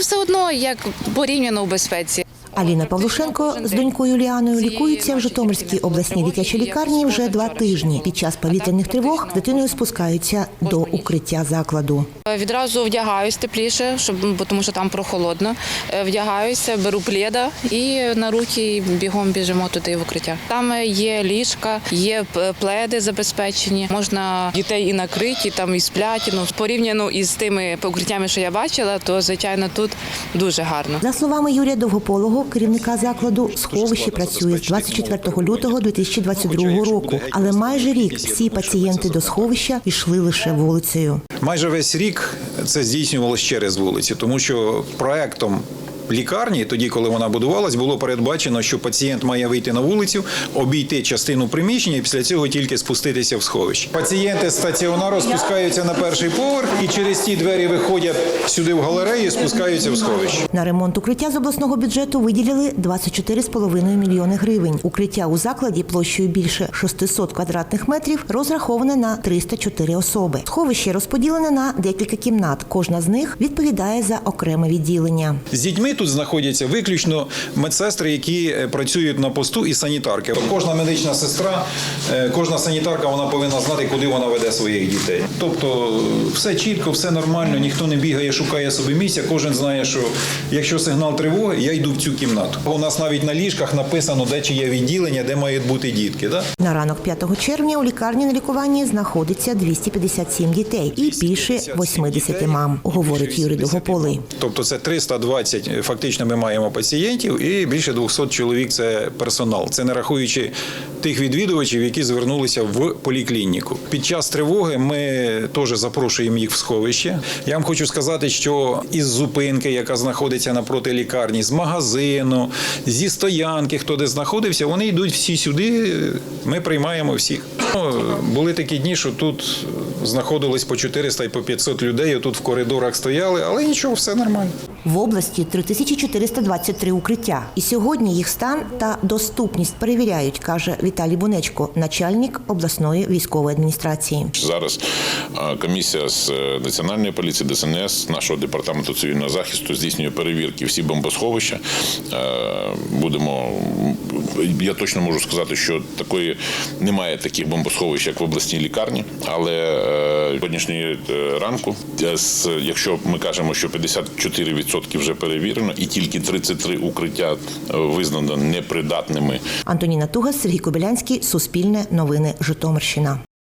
все одно як порівняно у безпеці. Аліна Павлушенко з донькою Юліаною лікуються в Житомирській обласній дитячій лікарні вже два тижні. Під час повітряних тривог з дитиною спускаються до укриття закладу. Відразу вдягаюсь тепліше, щоб бо тому що там прохолодно. Е, Вдягаюся, беру пледа і на руки бігом біжимо туди в укриття. Там е, є ліжка, є пледи забезпечені. Можна дітей і накриті, там і сплять. Ну порівняно із тими укриттями, що я бачила, то звичайно тут дуже гарно. За словами Юрія Довгополого, керівника закладу, сховище працює з 24 лютого 2022 року. Але майже рік всі пацієнти до сховища йшли лише вулицею. Майже весь рік це здійснювалося через вулиці, тому що проектом. Лікарні, тоді, коли вона будувалась, було передбачено, що пацієнт має вийти на вулицю, обійти частину приміщення і після цього тільки спуститися в сховище. Пацієнти з стаціонару спускаються на перший поверх і через ті двері виходять сюди в галерею, і спускаються в сховище. На ремонт укриття з обласного бюджету виділили 24,5 мільйони гривень. Укриття у закладі площею більше 600 квадратних метрів розраховане на 304 особи. Сховище розподілене на декілька кімнат. Кожна з них відповідає за окреме відділення. З дітьми тут знаходяться виключно медсестри, які е, працюють на посту, і санітарки. Кожна медична сестра, е, кожна санітарка вона повинна знати, куди вона веде своїх дітей. Тобто е, все чітко, все нормально, ніхто не бігає, шукає собі місця. Кожен знає, що якщо сигнал тривоги, я йду в цю кімнату. У нас навіть на ліжках написано, де чи є відділення, де мають бути дітки. Да? На ранок 5 червня у лікарні на лікуванні знаходиться 257 дітей і більше 80 мам, говорить Юрій Довгополий. Тобто це 320 е, фактично ми маємо пацієнтів і більше 200 чоловік це персонал. Це не рахуючи тих відвідувачів, які звернулися в поліклініку. Під час тривоги ми теж запрошуємо їх в сховище. Я вам хочу сказати, що із зупинки, яка знаходиться напроти лікарні, з магазину, зі стоянки, хто де знаходився, вони йдуть всі сюди. Ми приймаємо всіх. Ну, Були такі дні, що тут знаходилось по 400 і по 500 людей. Тут в коридорах стояли, але нічого, все нормально. В області 3423 укриття. І сьогодні їх стан та доступність перевіряють, каже Віталій Бунечко, начальник обласної військової адміністрації. Зараз комісія з е, національної поліції, ДСНС, нашого департаменту цивільного захисту здійснює перевірки всі бомбосховища. Е, Будемо я точно можу сказати, що такої немає таких бомбосховищ, як в обласній лікарні. Але е, сьогоднішньої ранку, якщо ми кажемо, що 54% вже перевірено, і тільки 33 укриття е, визнано непридатними Антоніна Тугас, Сергій Кобилянський, Суспільне новини, Житомирщина.